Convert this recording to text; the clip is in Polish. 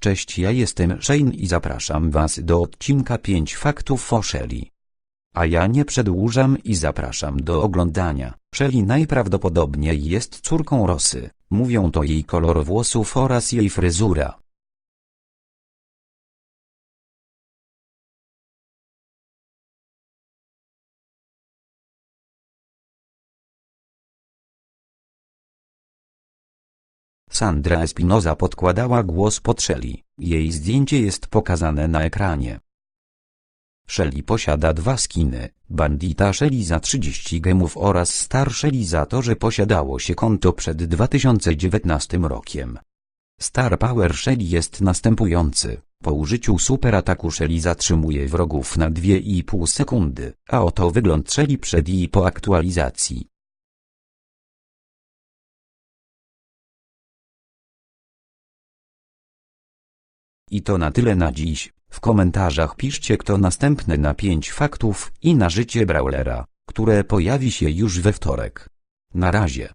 Cześć, ja jestem Shane i zapraszam Was do odcinka 5 faktów o Shelly. A ja nie przedłużam i zapraszam do oglądania. Shelly najprawdopodobniej jest córką Rosy. Mówią to jej kolor włosów oraz jej fryzura. Sandra Espinoza podkładała głos pod Shelly. Jej zdjęcie jest pokazane na ekranie. Shelly posiada dwa skiny, Bandita Shelly za 30 gemów oraz Star Shelly za to, że posiadało się konto przed 2019 rokiem. Star Power Shelly jest następujący. Po użyciu superataku Shelly zatrzymuje wrogów na 2,5 sekundy, a oto wygląd Shelly przed i po aktualizacji. I to na tyle na dziś. W komentarzach piszcie kto następny na 5 faktów i na życie Brawlera, które pojawi się już we wtorek. Na razie.